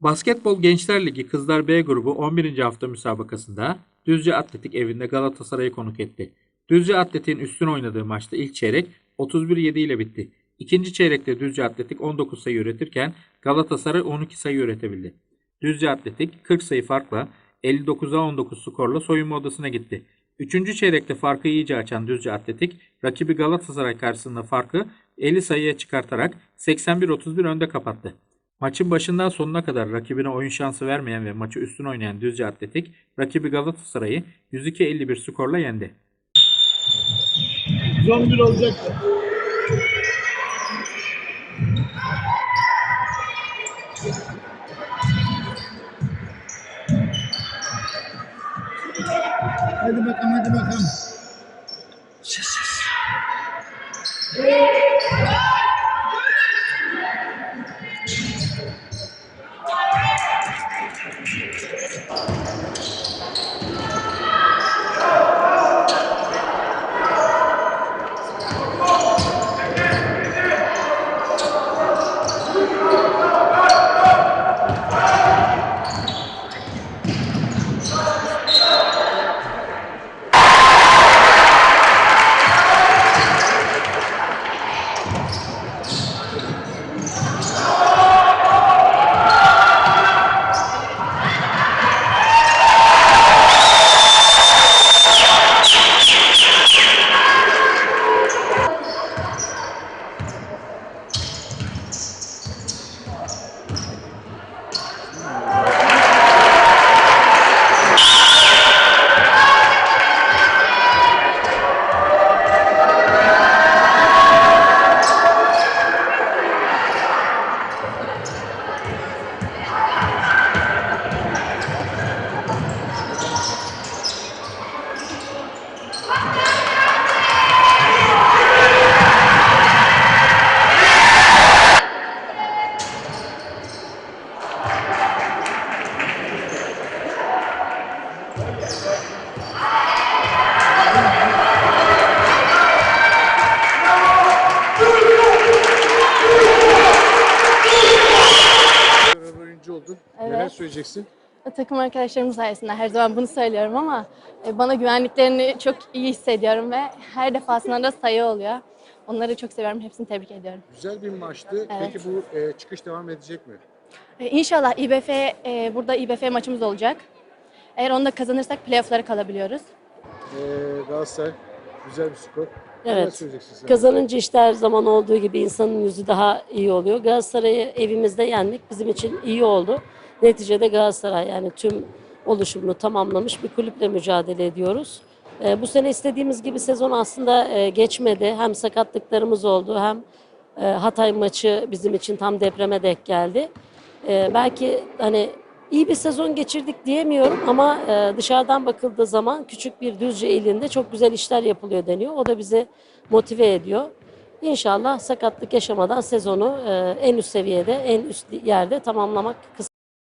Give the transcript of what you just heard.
Basketbol Gençler Ligi Kızlar B grubu 11. hafta müsabakasında Düzce Atletik evinde Galatasaray'ı konuk etti. Düzce Atletik'in üstün oynadığı maçta ilk çeyrek 31-7 ile bitti. İkinci çeyrekte Düzce Atletik 19 sayı üretirken Galatasaray 12 sayı üretebildi. Düzce Atletik 40 sayı farkla 59'a 19 skorla soyunma odasına gitti. Üçüncü çeyrekte farkı iyice açan Düzce Atletik rakibi Galatasaray karşısında farkı 50 sayıya çıkartarak 81-31 önde kapattı. Maçın başından sonuna kadar rakibine oyun şansı vermeyen ve maçı üstün oynayan Düzce Atletik, rakibi Galatasaray'ı 102-51 skorla yendi. 111 olacak. Hadi bakalım, hadi bakalım. Beraber oyuncu oldun. Evet. Neler söyleyeceksin? Takım arkadaşlarım sayesinde her zaman bunu söylüyorum ama e, bana güvenliklerini çok iyi hissediyorum ve her defasında da sayı oluyor. Onları çok seviyorum. Hepsini tebrik ediyorum. Güzel bir maçtı. Evet. Peki bu e, çıkış devam edecek mi? E, İnşallah İBF, burada İBF maçımız olacak. Eğer onu da kazanırsak playoff'lara kalabiliyoruz. E, Galatasaray güzel bir skor. Evet. Kazanınca işte her zaman olduğu gibi insanın yüzü daha iyi oluyor. Galatasaray'ı evimizde yenmek bizim için iyi oldu. Neticede Galatasaray yani tüm oluşumunu tamamlamış bir kulüple mücadele ediyoruz. Ee, bu sene istediğimiz gibi sezon aslında e, geçmedi. Hem sakatlıklarımız oldu hem e, Hatay maçı bizim için tam depreme denk geldi. Ee, belki hani iyi bir sezon geçirdik diyemiyorum ama e, dışarıdan bakıldığı zaman küçük bir Düzce ilinde çok güzel işler yapılıyor deniyor. O da bizi motive ediyor. İnşallah sakatlık yaşamadan sezonu e, en üst seviyede, en üst yerde tamamlamak kısmet.